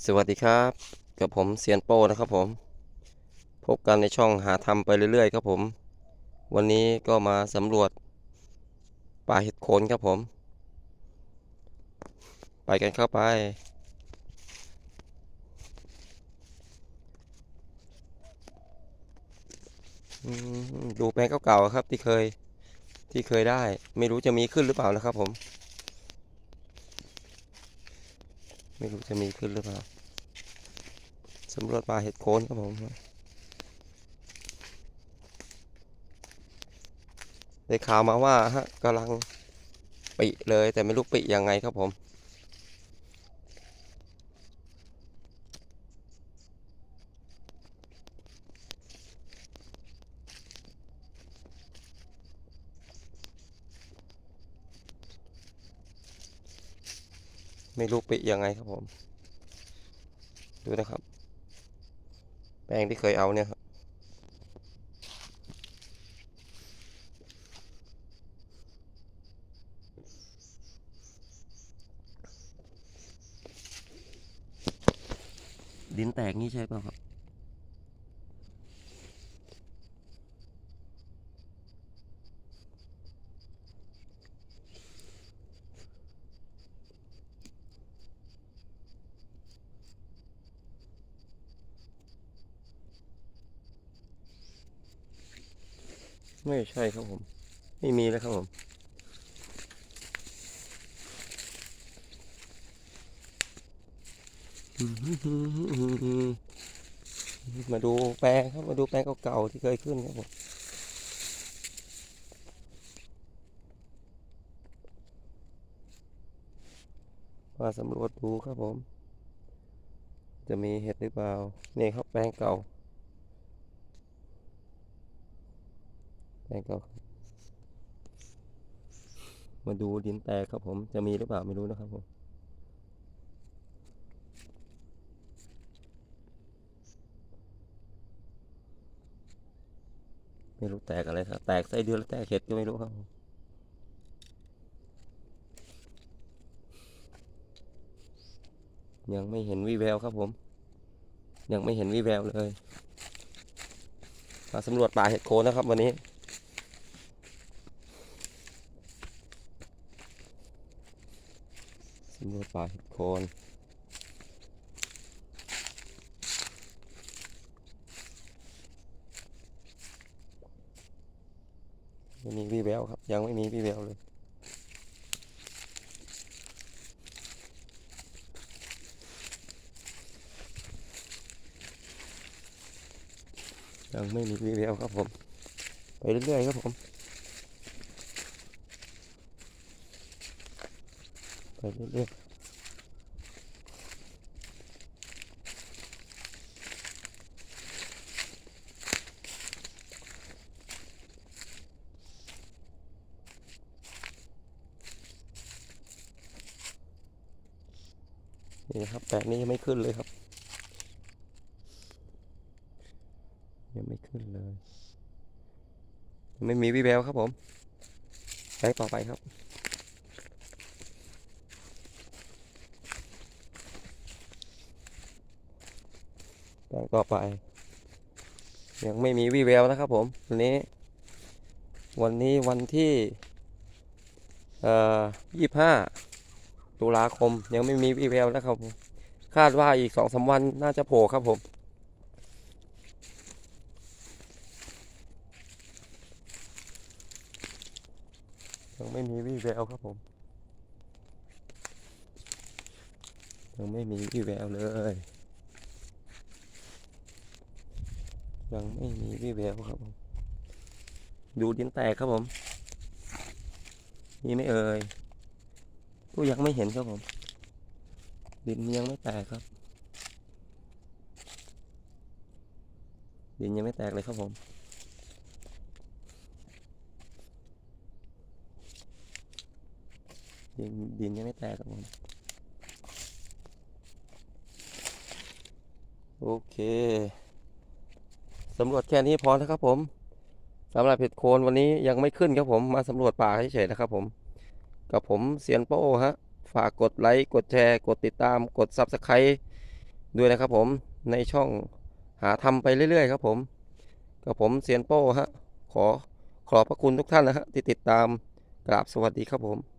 สวัสดีครับ กับผมเซียนโป้นะครับผม พบกันในช่องหาทำไปเรื่อยๆครับผม วันนี้ก็มาสำรวจป่าเห็ดโคนครับผม ไปกันเข้าไป ดูแปลงเก่าๆครับที่เคยที่เคยได้ ไม่รู้จะมีขึ้นหรือเปล่านะครับผม ไม่รู้จะมีขึ้นหรือเปล่าสำรวจป่าเห็ดโคนครับผมได้ข่าวมาว่าฮะกำลังปิเลยแต่ไม่รู้ปิยังไงครับผม ไม่รู้ปิยังไงครับผม ดูนะครับ แป้งที่เคยเอาเนี่ยครับ ดินแตกนี่ใช่เปล่าครับ ไม่ใช่ครับผม ไม่มีแล้วครับผม มาดูแปลงครับ มาดูแปลงเก่าๆที่เคยขึ้นครับผมมาสำรวจดูครับผม จะมีเห็ดหรือเปล่า นี่ครับแปลงเก่า แปลงเก่ามาดูดินแตกครับผมจะมีหรือเปล่าไม่รู้นะครับผมไม่รู้แตกอะไรครับแตกไส้เดือนหรือแตกเห็ดก็ไม่รู้ครับยังไม่เห็นวี่แววครับผม ยังไม่เห็นวี่แววเลย มาสำรวจป่าเห็ดโคนนะครับวันนี้ สำรวจป่าเห็ดโคนไม่มีวี่แววครับ ยังไม่มีวี่แววเลยยังไม่มีวี่แววครับผม ไปเรื่อยๆครับผม ไปเรื่อยๆนี่ครับแปลกนี้ยังไม่ขึ้นเลยครับ ยังไม่ขึ้นเลย ไม่มีวี่แววครับผมไปต่อไปครับ แปลงต่อไป ยังไม่มีวี่แววนะครับผมวันนี้ วันนี้วันที่เอ่อยี่ห้าตุลาคมยังไม่มีวี่แววนะครับผมคาดว่าอีกสองสามวันน่าจะโผล่ครับผมยังไม่มีวี่แววครับผมยังไม่มีวี่แววเลย ยังไม่มีวี่แววครับผมดูดินแตกครับผมมีไม่เอ่ยก็ยังไม่เห็นครับผม ดินยังไม่แตกครับ ดินยังไม่แตกเลยครับผม ดินดินยังไม่แตกครับผม โอเค สำรวจแค่นี้พอนะครับผมสำหรับเห็ดโคนวันนี้ยังไม่ขึ้นครับผมมาสำรวจป่าเฉยๆนะครับผมกับผมเซียนโป้ฮะฝากกดไลค์กดแชร์ กดติดตามกด Subscribe ด้วยนะครับผมในช่องหาทำไปเรื่อยๆ ครับผมกับผมเซียนโป้ฮะขอขอบพระคุณทุกท่านนะฮะที่ติดตามกราบสวัสดีครับผม